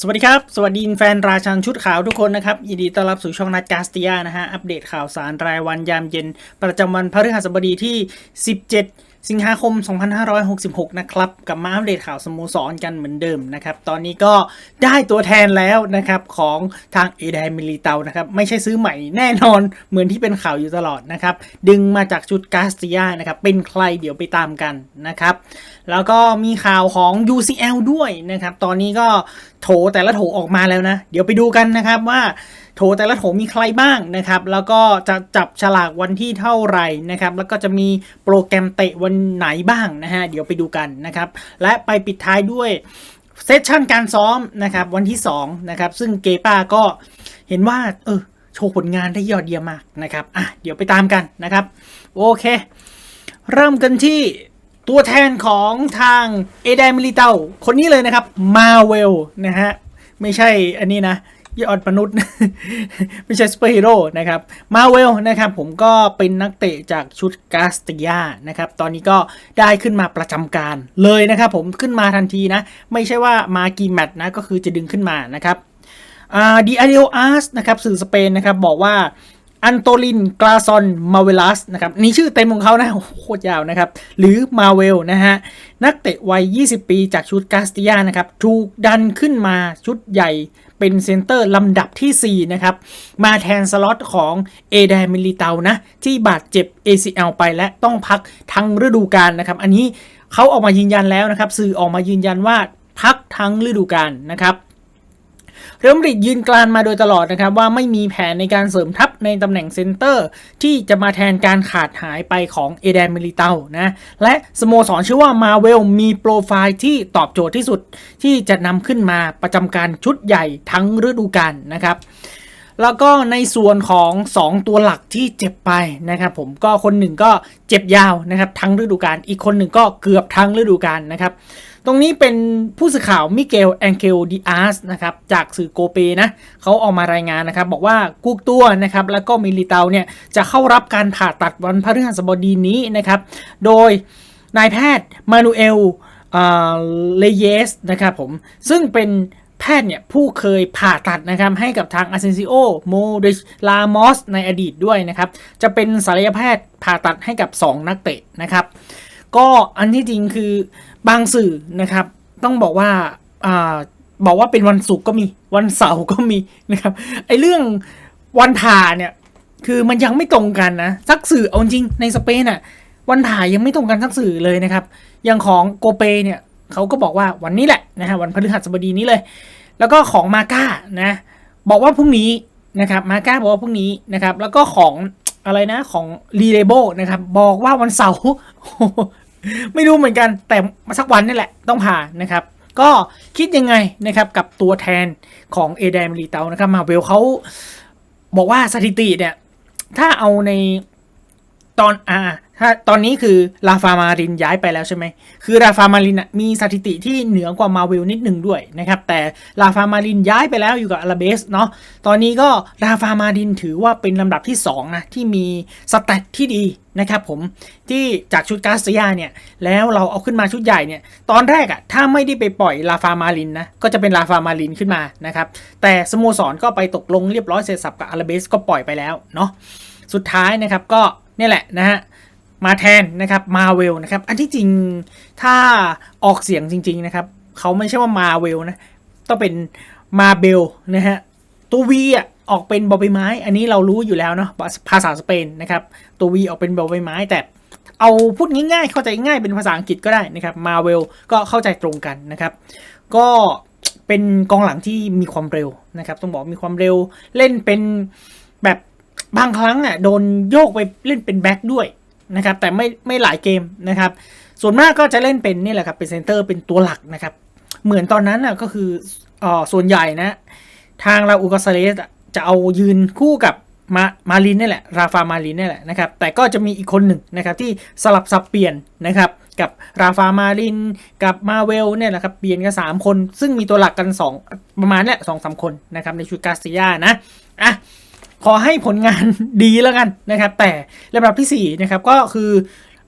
สวัสดีครับ สวัสดีแฟนราชันชุดขาวทุกคนนะครับยินดีต้อนรับสู่ช่องนัดกาสติยนะฮะ อัปเดตข่าวสารรายวันยามเย็น ประจำวันพฤหัสบดีที่ 17 สิงหาคม 2566 นะครับกลับมาอัปเดตข่าวสโมสรกันเหมือนเดิมนะครับ ตอนนี้ก็ได้ตัวแทนแล้วนะครับของทางเอเดมิลิเตานะครับ ไม่ใช่ซื้อใหม่แน่นอนเหมือนที่เป็นข่าวอยู่ตลอดนะครับ ดึงมาจากชุดกาสตียานะครับ เป็นใครเดี๋ยวไปตามกันนะครับ แล้วก็มีข่าวของ UCL ด้วยนะครับ ตอนนี้ก็โถแต่ละโถออกมาแล้วนะ เดี๋ยวไปดูกันนะครับว่า โถแต่ละโถมีใครบ้างนะครับ แล้วก็จะจับฉลากวันที่เท่าไหร่นะครับ แล้วก็จะมีโปรแกรมเตะวันไหนบ้างนะฮะ เดี๋ยวไปดูกันนะครับ และไปปิดท้ายด้วยเซสชั่นการซ้อมนะครับวันที่2นะครับซึ่งเกป้าก็เห็นว่าเออโชว์ผลงานได้ยอดเยี่ยมมากนะครับอะเดี๋ยวไปตามกันนะครับ โอเค เริ่มกันที่ตัวแทนของทางเอเดมิลิเตาคนนี้เลยนะครับมาเวลนะฮะไม่ใช่อันนี้นะ ยอดมนุษย์ ไม่ใช่สเปอร์ฮีโร่นะครับมาเวลนะครับผมก็เป็นนักเตะจากชุดกาสติยานะครับตอนนี้ก็ได้ขึ้นมาประจำการเลยนะครับผมขึ้นมาทันทีนะ ไม่ใช่ว่ามากี่แมตช์นะก็คือจะดึงขึ้นมานะครับดีอาริโออาร์สนะครับสื่อสเปนนะครับบอกว่าอันโตลิน กลาซอน มาเวลัส นะครับ นี่ชื่อเต็มของเขานะโอ้โหโคตรยาวนะครับ หรือมาเวลนะฮะ นักเตะวัย 20 ปีจากชุดกาสติยานะครับ ถูกดันขึ้นมาชุดใหญ่ เป็นเซนเตอร์ลำดับทีสี่ 4 นะครับ มาแทนสล็อตของเอเดมิลิเตานะ ที่บาดเจ็บ ACL ไปและต้องพักทั้งฤดูกาลนะครับ อันนี้เขาออกมายืนยันแล้วนะครับ สื่อออกมายืนยันว่าพักทั้งฤดูกาลนะครับ เรอัลมาดริดยืนกรานมาโดยตลอดนะครับว่าไม่มีแผนในการเสริมทัพในตำแหน่งเซนเตอร์ ที่จะมาแทนการขาดหายไปของเอเดนมิลิเตานะและสโมสรชื่อว่ามาเวลมีโปรไฟล์ที่ตอบโจทย์ที่สุดที่จะนำขึ้นมาประจำการชุดใหญ่ทั้งฤดูกาลนะครับแล้วก็ในส่วนของ 2 ตัวหลักที่เจ็บไปนะครับผมก็คนหนึ่งก็เจ็บยาวนะครับทั้งฤดูกาลอีกคนหนึ่งก็เกือบทั้งฤดูกาลนะครับ ตรงนี้เป็นผู้สื่อข่าวมิเกลแองเกลดิอาสนะครับจากสื่อโกเปนะเขาออกมารายงานนะครับ บอกว่ากุกตัวนะครับแล้วก็มิลิเตาเนี่ยจะเข้ารับการผ่าตัดวันพฤหัสบดีนี้นะครับ โดยนายแพทย์มานูเอลเลเยสนะครับผมซึ่งเป็นแพทย์เนี่ยผู้เคยผ่าตัดนะครับให้กับทางอาเซนซิโอโมเดลามอสในอดีตด้วยนะครับ จะเป็นศัลยแพทย์ผ่าตัดให้กับ 2 นักเตะนะครับ ก็อันที่จริงคือบางสื่อนะครับ ต้องบอกว่าอ่าบอกว่าเป็นวันศุกร์ก็มีวันเสาร์ก็มีนะครับไอเรื่องวันผ่าเนี่ยคือมันยังไม่ตรงกันนะสักสื่อเอาจริงในสเปนอะวันผ่ายังไม่ตรงกันสักสื่อเลยนะครับอย่างของโกเปเนี่ยเขาก็บอกว่าวันนี้แหละนะฮะวันพฤหัสบดีนี้เลย แล้วก็ของมาก้านะบอกว่าพรุ่งนี้นะครับมาก้าบอกว่าพรุ่งนี้นะครับแล้วก็ของอะไรนะของรีเลโบนะครับบอกว่าวันเสาร์ ไม่รู้เหมือนกันแต่สักวันนี่แหละต้องผ่านนะครับ ก็คิดยังไงนะครับกับตัวแทนของเอเดมรีเตานะครับมาเวลเขาบอกว่าสถิติเนี่ย ถ้าเอาในตอนอ่า ถ้าตอนนี้คือลาฟามารินย้ายไปแล้วใช่ไหม คือลาฟามารินมีสถิติที่เหนือกว่ามาเวลนิดหนึ่งด้วยนะครับ แต่ลาฟามารินย้ายไปแล้วอยู่กับอาราเบสเนาะ ตอนนี้ก็ลาฟามารินถือว่าเป็นลำดับที่2นะที่มีสแตทที่ดีนะครับผมที่จากชุดกาสเซียเนี่ยแล้วเราเอาขึ้นมาชุดใหญ่เนี่ยตอนแรกอะถ้าไม่ได้ไปปล่อยลาฟามารินนะก็จะเป็นลาฟามารินขึ้นมานะครับแต่สโมสรก็ไปตกลงเรียบร้อยเสร็จสับกับอาราเบสก็ปล่อยไปแล้วเนาะสุดท้ายนะครับก็นี่แหละนะฮะ มาแทนนะครับมาเวลนะครับ อันที่จริงถ้าออกเสียงจริง ๆนะครับเขาไม่ใช่ว่ามาเวลนะ ต้องเป็นมาเบลนะฮะตัววีอะออกเป็นบอใบไม้ อันนี้เรารู้อยู่แล้วเนาะภาษาสเปนนะครับ ตัววีออกเป็นบอใบไม้ แต่เอาพูดง่ายๆ เข้าใจง่ายเป็นภาษาอังกฤษก็ได้นะครับมาเวลก็เข้าใจตรงกันนะครับ ก็เป็นกองหลังที่มีความเร็วนะครับ ต้องบอกมีความเร็วเล่นเป็นแบบบางครั้งอะโดนโยกไปเล่นเป็นแบ็คด้วย นะครับแต่ไม่ไม่หลายเกมนะครับ ส่วนมากก็จะเล่นเป็นนี่แหละครับเป็นเซนเตอร์เป็นตัวหลักนะครับ เหมือนตอนนั้นอะก็คืออ่อส่วนใหญ่นะ ทางลาอูกาซาเลสอะจะเอายืนคู่กับมามาลินนี่แหละ ราฟามาลินนี่แหละนะครับ แต่ก็จะมีอีกคนหนึ่งนะครับที่สลับสับเปลี่ยนนะครับ กับราฟามาลิน กับมาเวลเนี่ยแหละครับ เปลี่ยนกันสามคน ซึ่งมีตัวหลักกันสองประมาณเนี่ยสองสามคนนะครับในชุดกาซิยานะ อะ ขอให้ผลงานดีแล้วกันนะครับ แต่ลำดับที่4นะครับก็คือ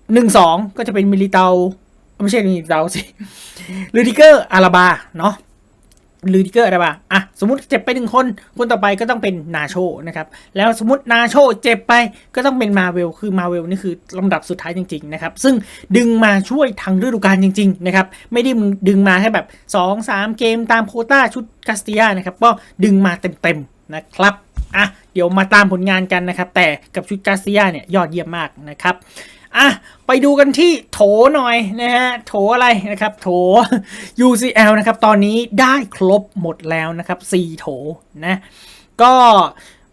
1 2 ก็จะเป็นมิลิเตาไม่ใช่มิลิเตาสิลูดิเกอร์อาราบาเนาะลูดิเกอร์อะไรบ้าอะสมมติเจ็บไปหนึ่งคน คนต่อไปก็ต้องเป็นนาโชนะครับแล้วสมมตินาโชเจ็บไปก็ต้องเป็นมาเวลคือมาเวลนี่คือลำดับสุดท้ายจริงๆนะครับซึ่งดึงมาช่วยทางฤดูกาลจริงๆนะครับไม่ได้ดึงมาแค่แบบ 2-3 เกมตามโคต้าชุดกาสตียนะครับก็ดึงมาเต็มๆนะครับ อะเดี๋ยวมาตามผลงานกันนะครับ แต่กับชุดกาเตียเนี่ยยอดเยี่ยมมากนะครับอะไปดูกันที่โถหน่อยนะฮะโถอะไรนะครับ โถ UCL นะครับ ตอนนี้ได้ครบหมดแล้วนะครับ 4 โถนะ ก็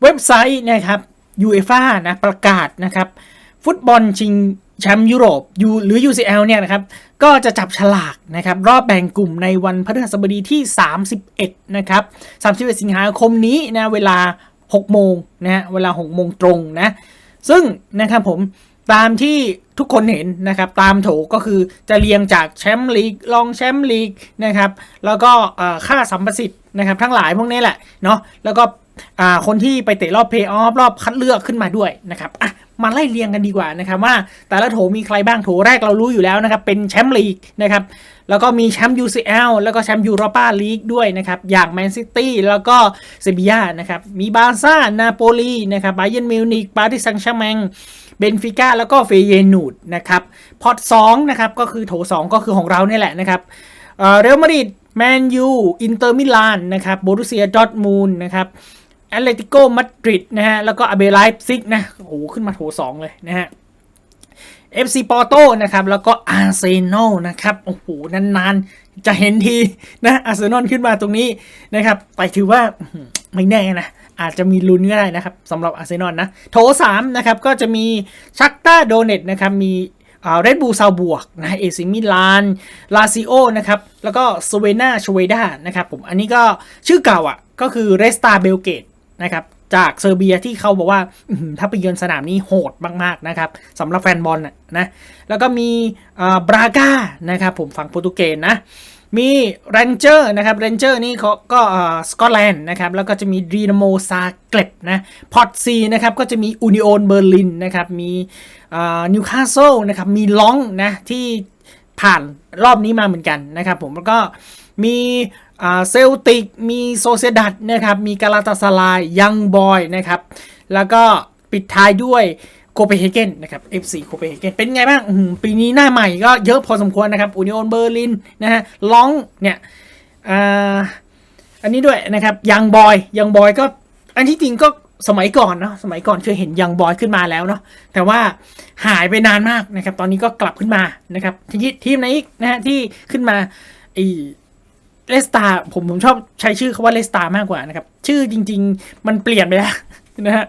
เว็บไซต์นะครับ UEFA นะประกาศนะครับ ฟุตบอลชิงแชมป์ยุโรป U หรือ UCL เนี่ยนะครับ ก็จะจับฉลากนะครับ รอบแบ่งกลุ่มในวันพฤหัสบดีที่ 31 นะครับ 31 สิงหาคมนี้นะเวลา 6 โมงนะฮะเวลา 6 โมงตรงนะ ซึ่งนะครับผมตามที่ทุกคนเห็นนะครับตามโถก็คือจะเรียงจากแชมป์ลีกรองแชมป์ลีกนะครับแล้วก็ค่าสัมประสิทธิ์นะครับทั้งหลายพวกนี้แหละเนาะแล้วก็ คนที่ไปเตะรอบเพย์ออฟรอบคัดเลือกขึ้นมาด้วยนะครับอะมาไล่เรียงกันดีกว่านะครับว่าแต่ละโถมีใครบ้างโถแรกเรารู้อยู่แล้วนะครับ เป็นแชมป์ลีกนะครับ แล้วก็มีแชมป์ UCL แล้วก็แชมป์ยูโรปาลีกด้วยนะครับ อย่างแมนซิตี้แล้วก็เซบียานะครับ มีบาร์ซ่านาโปลีนะครับไบเยนมิวนิกปารีสแซงต์แชร์แมงเบนฟิก้าแล้วก็เฟเยนูดนะครับพอร์ต2นะครับก็คือโถ 2 ก็คือของเราเนี่ยแหละนะครับเอ่อเรอัลมาดริดแมนยูอินเตอร์มิลานนะครับโบรุเซียดอร์ทมูลนะครับ แอตเลติโกมาดริดนะฮะ แล้วก็อาเบไลฟ์ซิกนะ โอ้โห ขึ้นมาโถ2เลยนะฮะ FC ปอร์โตนะครับ แล้วก็อาร์เซนอลนะครับ โอ้โห นานๆ จะเห็นทีนะอาร์เซนอลขึ้นมาตรงนี้นะครับแต่ถือว่าไม่แน่นะ อาจจะมีลุ้นก็ได้นะครับสำหรับอาร์เซนอลนะ โถ3นะครับ ก็จะมีชักตาโดเนตนะครับ มีเรดบูซาบวกนะเอซิมิลาน ลาซิโอนะครับ แล้วก็สเวนาชเวดานะครับผม อันนี้ก็ชื่อเก่าอะ ก็คือเรสตาเบลเกต นะครับจากเซอร์เบียที่เขาบอกว่าถ้าไปเยือนสนามนี้โหดมากๆนะครับสำหรับแฟนบอลนะนะแล้วก็มีบราก้านะครับผมฝั่งโปรตุเกสนะมีเรนเจอร์นะครับเรนเจอร์นี่เขาก็สกอตแลนด์นะครับแล้วก็จะมีดีนาโมซาเกลบนะพอตซีนะครับก็จะมีอูนิโอนเบอร์ลินนะครับมีนิวคาสเซิลนะครับมีลองนะที่ผ่านรอบนี้มาเหมือนกันนะครับผมแล้วก็มี เซลติกมีโซเซดัตนะครับ มีกาลาตาสลายยังบอยนะครับ แล้วก็ปิดท้ายด้วยโคเปนเฮเกนนะครับ FC โคเปนเฮเกนเป็นไงบ้างปีนี้หน้าใหม่ก็เยอะพอสมควรนะครับอูนิโอนเบอร์ลินนะฮะลองเนี่ยอ,อันนี้ด้วยนะครับยังบอยยังบอยก็อันที่จริงก็สมัยก่อนเนาะสมัยก่อนเคยเห็นยังบอยขึ้นมาแล้วเนาะแต่ว่าหายไปนานมากนะครับ ตอนนี้ก็กลับขึ้นมานะครับทีทีมไหนอีกนะฮะที่ขึ้นมาไอ เลสตาผมผมชอบใช้ชื่อเขาว่าเลสตามากกว่านะครับ ชื่อจริง ๆ มันเปลี่ยนไปแล้วนะฮะ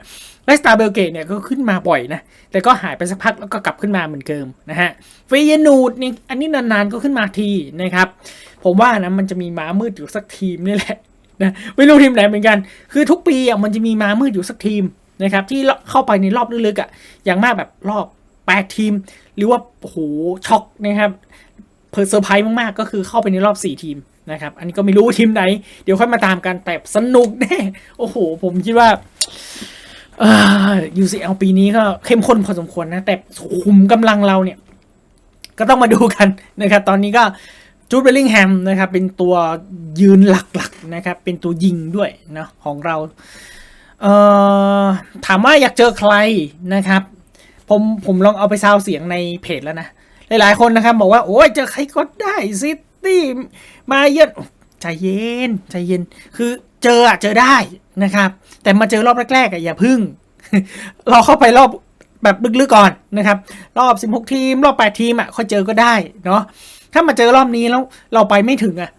เลสตาเบลเกตเนี่ยก็ขึ้นมาบ่อยนะ แต่ก็หายไปสักพักแล้วก็กลับขึ้นมาเหมือนเดิมนะฮะเฟยนูดนี่อันนี้นานๆก็ขึ้นมาทีนะครับ ผมว่านะมันจะมีม้ามืดอยู่สักทีมนี่แหละนะไม่รู้ทีมไหนเหมือนกัน คือทุกปีอะมันจะมีม้ามืดอยู่สักทีมนะครับที่เข้าไปในรอบลึกๆอะอย่างมากแบบรอบแปดทีม หรือว่าโอ้โหช็อกนะครับ เพอเซอร์ไพรส์มากๆ ก็คือเข้าไปในรอบ 4 ทีมนะครับ อันนี้ก็ไม่รู้ทีมไหน เดี๋ยวค่อยมาตามกัน แต่สนุกแน่ โอ้โห ผมคิดว่าอ UCL ปีนี้ก็เข้มข้นพอสมควรนะ แต่คุมกำลังเราเนี่ย ก็ต้องมาดูกันนะครับ ตอนนี้ก็จูดเบลลิงแฮมนะครับ เป็นตัวยืนหลักๆนะครับ เป็นตัวยิงด้วยนะของเราเอ่อถามว่าอยากเจอใครนะครับ ผมผมลองเอาไปซาวเสียงในเพจแล้วนะ หลายๆคนนะครับบอกว่าโอ้ยเจอใครก็ได้ซิตี้มาเยือนใจเย็นใจเย็น คือเจออะเจอได้นะครับ แต่มาเจอรอบแรกๆอะอย่าพึ่งเราเข้าไปรอบแบบลึกๆก่อนนะครับ รอบ 16 ทีม รอบ 8 ทีมอะค่อยเจอก็ได้เนาะถ้ามาเจอรอบนี้แล้วเราไปไม่ถึงอะ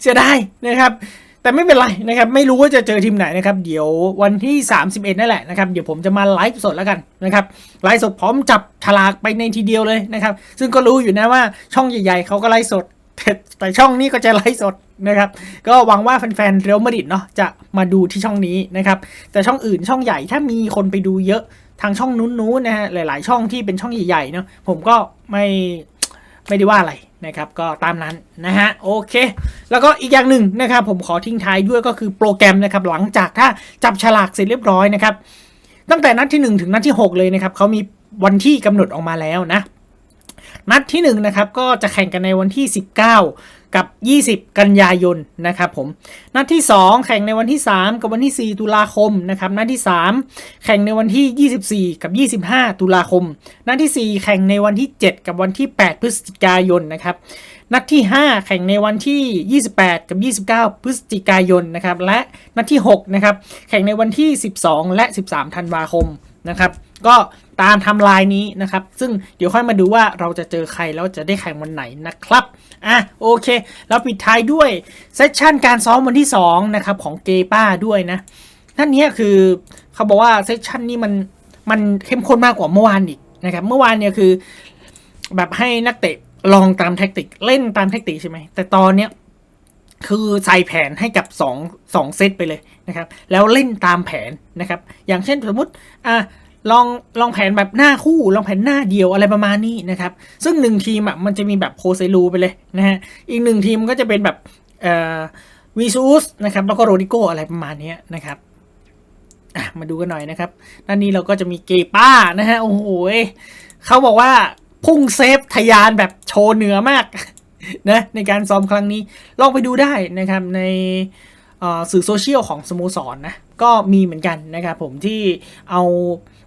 เสียได้นะครับ แต่ไม่เป็นไรนะครับไม่รู้ว่าจะเจอทีมไหนนะครับเดี๋ยววันที่ 31 นั่นแหละนะครับเดี๋ยวผมจะมาไลฟ์สดแล้วกันนะครับไลฟ์สดพร้อมจับฉลากไปในทีเดียวเลยนะครับซึ่งก็รู้อยู่นะว่าช่องใหญ่ๆเขาก็ไลฟ์สดแต่แต่ช่องนี้ก็จะไลฟ์สดนะครับก็หวังว่าแฟนๆเรอัลมาดริดเนาะจะมาดูที่ช่องนี้นะครับแต่ช่องอื่นช่องใหญ่ถ้ามีคนไปดูเยอะทางช่องนู้นๆนะฮะหลาย ๆ ช่องที่เป็นช่องใหญ่ๆเนาะผมก็ไม่ ไม่ได้ว่าอะไรนะครับก็ตามนั้นนะฮะโอเค แล้วก็อีกอย่างหนึ่งนะครับผมขอทิ้งท้ายด้วยก็คือโปรแกรมนะครับหลังจากถ้าจับฉลากเสร็จเรียบร้อยนะครับตั้งแต่นัดที่ 1 ถึงนัดที่ 6 เลยนะครับเขามีวันที่กำหนดออกมาแล้วนะ นัดที่1นะครับก็จะแข่งกันในวันที่ 19 กับ 20 กันยายนนะครับผมนัดที่ 2 แข่งในวันที่ 3 กับวันที่ 4 ตุลาคมนะครับนัดที่ 3 แข่งในวันที่ 24 กับ 25 ตุลาคม นัดที่ 4 แข่งในวันที่ 7 กับวันที่ 8 พฤศจิกายนนะครับนัดที่ 5 แข่งในวันที่ 28 กับ 29 พฤศจิกายนนะครับและนัดที่6นะครับแข่งในวันที่ 12 และ 13 ธันวาคมนะครับก็ ตามทำลายนี้นะครับ ซึ่งเดี๋ยวค่อยมาดูว่าเราจะเจอใครแล้วจะได้แข่งวันไหนนะครับอะโอเคแล้วปิดท้ายด้วยเซสชันการซ้อมวันที่2นะครับของเกป้าด้วยนะนั่นนี้คือเขาบอกว่าเซสชันนี้มันมันเข้มข้นมากกว่าเมื่อวานอีกนะครับเมื่อวานเนี่ยคือแบบให้นักเตะลองตามแท็กติกเล่นตามแท็กติกใช่ไหมแต่ตอนเนี้ยคือใส่แผนให้กับ2 2เซตไปเลยนะครับ แล้วเล่นตามแผนนะครับ อย่างเช่นสมมติอะ ลองลองแผนแบบหน้าคู่ ลองแผนหน้าเดียวอะไรประมาณนี้นะครับ ซึ่งหนึ่งทีมอะมันจะมีแบบโคเซลูไปเลยนะฮะ อีกหนึ่งทีมก็จะเป็นแบบเอ่อวีซูสนะครับ แล้วก็โรดิโกอะไรประมาณนี้นะครับมาดูกันหน่อยนะครับด้านนี้เราก็จะมีเกป้านะฮะ โอ้โหเขาบอกว่าพุ่งเซฟทะยานแบบโชว์เหนือมากนะในการซ้อมครั้งนี้ ลองไปดูได้นะครับใน สื่อโซเชียลของสโมสรนนะก็มีเหมือนกันนะครับผมที่เอา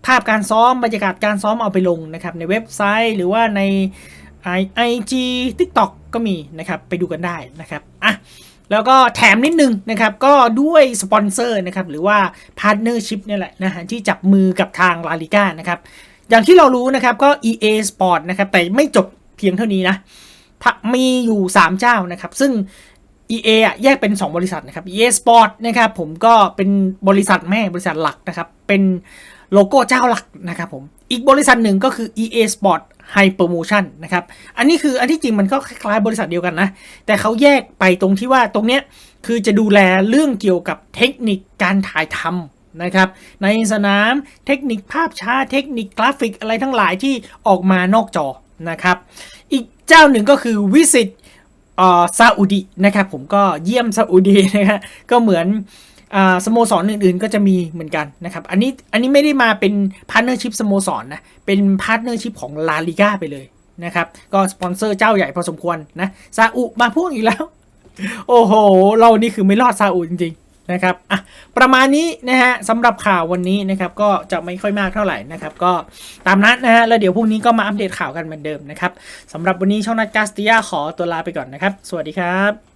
ภาพการซ้อมบรรยากาศการซ้อมเอาไปลงนะครับในเว็บไซต์หรือว่าในไอจีทิกตอกก็มีนะครับไปดูกันได้นะครับอะแล้วก็แถมนิดนึงนะครับก็ด้วยสปอนเซอร์นะครับหรือว่าพาร์ทเนอร์ชิพนี่แหละนะฮะที่จับมือกับทางลาลิก้านะครับอย่างที่เรารู้นะครับก็ EA Sport นะครับแต่ไม่จบเพียงเท่านี้นะถ้ามีอยู่ 3 เจ้านะครับ ซึ่ง EA อะแยกเป็น 2 บริษัทนะครับ EA Sport นะครับผมก็เป็นบริษัทแม่บริษัทหลักนะครับ เป็นโลโก้เจ้าหลักนะครับผม อีกบริษัทหนึ่งก็คือ EA Sport High Promotion นะครับ อันนี้คืออันที่จริงมันก็คล้ายๆบริษัทเดียวกันนะ แต่เขาแยกไปตรงที่ว่าตรงเนี้ยคือจะดูแลเรื่องเกี่ยวกับเทคนิคการถ่ายทำนะครับ ในสนามเทคนิคภาพช้าเทคนิคกราฟิกอะไรทั้งหลายที่ออกมานอกจอนะครับ อีกเจ้าหนึ่งก็คือวิสิต ซาอุดีนะครับผมก็เยี่ยมซาอุดีนะครับก็เหมือนอ่าสโมสรอื่นๆ ก็จะมีเหมือนกันนะครับอันนี้อันนี้ไม่ได้มาเป็นพาร์ทเนอร์ชิพสโมสรนะเป็นพาร์ทเนอร์ชิพของลาลิก้าไปเลยนะครับก็สปอนเซอร์เจ้าใหญ่พอสมควรนะซาอุมาพ่วงอีกแล้ว โอ้โห เรานี่คือไม่รอดซาอุจริงๆ นะครับอะประมาณนี้นะฮะสำหรับข่าววันนี้นะครับก็จะไม่ค่อยมากเท่าไหร่นะครับก็ตามนั้นนะฮะแล้วเดี๋ยวพรุ่งนี้ก็มาอัปเดตข่าวกันเหมือนเดิมนะครับสำหรับวันนี้ช่องนัดกาสติยาขอตัวลาไปก่อนนะครับ สวัสดีครับ